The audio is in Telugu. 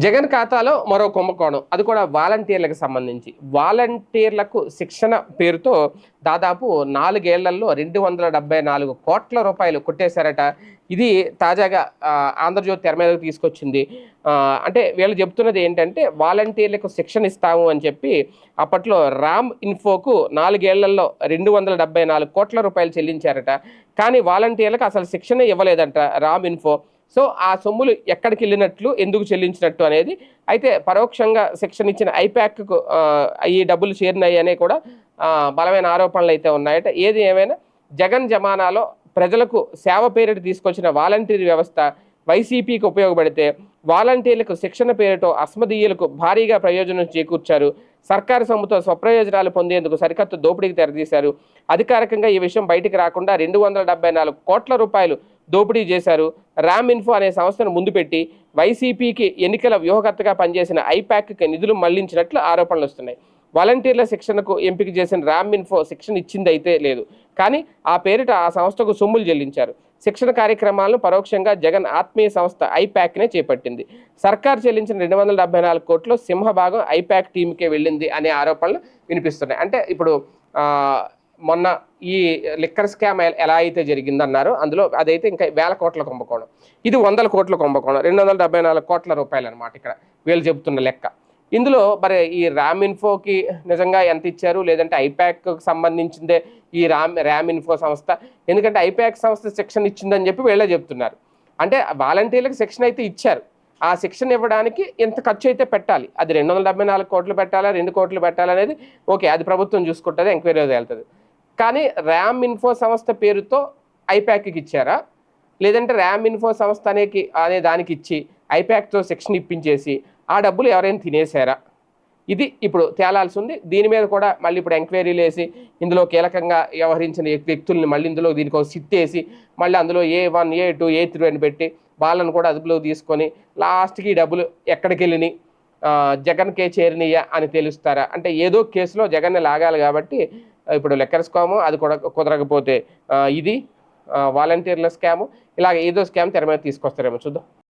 జగన్ ఖాతాలో మరో కుంభకోణం. అది కూడా వాలంటీర్లకు సంబంధించి. వాలంటీర్లకు శిక్షణ పేరుతో దాదాపు నాలుగేళ్ళలో రెండు వందల డెబ్బై నాలుగు కోట్ల రూపాయలు కొట్టేశారట. ఇది తాజాగా ఆంధ్రజ్యోతి తెర మీదకు తీసుకొచ్చింది. అంటే వీళ్ళు చెప్తున్నది ఏంటంటే వాలంటీర్లకు శిక్షణ ఇస్తాము అని చెప్పి అప్పట్లో రామ్ ఇన్ఫోకు నాలుగేళ్ళలో రెండు వందల డెబ్బై నాలుగు కోట్ల రూపాయలు చెల్లించారట. కానీ వాలంటీర్లకు అసలు శిక్షణ ఇవ్వలేదంట రామ్ ఇన్ఫో. సో ఆ సొమ్ములు ఎక్కడికి వెళ్ళినట్లు ఎందుకు చెల్లించినట్టు అనేది. అయితే పరోక్షంగా శిక్షణ ఇచ్చిన ఐప్యాక్కు ఈ డబ్బులు చేరినాయి అనే కూడా బలమైన ఆరోపణలు అయితే ఉన్నాయట. ఏది ఏమైనా జగన్ జమానాలో ప్రజలకు సేవ పేరిట తీసుకొచ్చిన వాలంటీర్ వ్యవస్థ వైసీపీకి ఉపయోగపడితే వాలంటీర్లకు శిక్షణ పేరుతో అస్మదీయులకు భారీగా ప్రయోజనం చేకూర్చారు. సర్కారు సొమ్ముతో స్వప్రయోజనాలు పొందేందుకు సరికత్తు దోపిడీకి తెరదీశారు. అధికారికంగా ఈ విషయం బయటికి రాకుండా రెండు వందల డెబ్బై నాలుగు కోట్ల రూపాయలు దోపిడీ చేశారు. ర్యామ్ ఇన్ఫో అనే సంస్థను ముందు పెట్టి వైసీపీకి ఎన్నికల వ్యూహకర్తగా పనిచేసిన ఐపాక్కి నిధులు మళ్ళించినట్లు ఆరోపణలు వస్తున్నాయి. వాలంటీర్ల శిక్షణకు ఎంపిక చేసిన ర్యామ్ ఇన్ఫో శిక్షణ ఇచ్చిందైతే లేదు. కానీ ఆ పేరిట ఆ సంస్థకు సొమ్ములు చెల్లించారు. శిక్షణ కార్యక్రమాలను పరోక్షంగా జగన్ ఆత్మీయ సంస్థ ఐపాక్నే చేపట్టింది. సర్కార్ చెల్లించిన రెండు వందల డెబ్బై నాలుగు కోట్లు సింహభాగం ఐపాక్ టీంకే వెళ్ళింది అనే ఆరోపణలు వినిపిస్తున్నాయి. అంటే ఇప్పుడు మొన్న ఈ లిక్కర్ స్కామ్ ఎలా అయితే జరిగిందన్నారో అందులో అదైతే ఇంకా వేల కోట్ల కుంభకోణం. ఇది వందల కోట్ల కుంభకోణం రెండు వందల డెబ్బై నాలుగు కోట్ల రూపాయలు అనమాట ఇక్కడ వీళ్ళు చెబుతున్న లెక్క. ఇందులో మరి ఈ ర్యామ్ ఇన్ఫోకి నిజంగా ఎంత ఇచ్చారు? లేదంటే ఐప్యాక్ సంబంధించిందే ఈ ర్యామ్ ర్యామ్ ఇన్ఫో సంస్థ? ఎందుకంటే ఐప్యాక్ సంస్థ శిక్షణ ఇచ్చిందని చెప్పి వీళ్ళే చెప్తున్నారు. అంటే వాలంటీర్లకు శిక్షణ అయితే ఇచ్చారు. ఆ శిక్షణ ఇవ్వడానికి ఎంత ఖర్చు అయితే పెట్టాలి? అది రెండు వందల డెబ్బై నాలుగు కోట్లు పెట్టాలా? రెండు కోట్లు పెట్టాలనేది ఓకే అది ప్రభుత్వం చూసుకుంటుంది ఎంక్వైరీ వెళ్తుంది. కానీ ర్యామ్ ఇన్ఫో సంస్థ పేరుతో ఐప్యాక్కి ఇచ్చారా? లేదంటే ర్యామ్ ఇన్ఫో సంస్థ అనేకి అనే దానికి ఇచ్చి ఐప్యాక్తో సెక్షన్ ఇప్పించేసి ఆ డబ్బులు ఎవరైనా తినేశారా? ఇది ఇప్పుడు తేలాల్సి ఉంది. దీని మీద కూడా మళ్ళీ ఇప్పుడు ఎంక్వైరీలు వేసి ఇందులో కీలకంగా వ్యవహరించిన వ్యక్తుల్ని మళ్ళీ ఇందులో దీనికి ఒక సిట్ వేసి మళ్ళీ అందులో A one A two A three అని పెట్టి వాళ్ళని కూడా అదుపులో తీసుకొని లాస్ట్కి ఈ డబ్బులు ఎక్కడికి వెళ్ళినాయి జగన్కే చేరినయ్యా అని తెలుస్తారా? అంటే ఏదో కేసులో జగన్ని లాగాలి కాబట్టి ఇప్పుడు లెక్కర్ స్కాము అది కూడా కుదరకపోతే ఇది వాలంటీర్ల స్కాము ఇలాగ ఏదో స్కామ్ తెర మీద తీసుకొస్తారేమో చూద్దాం.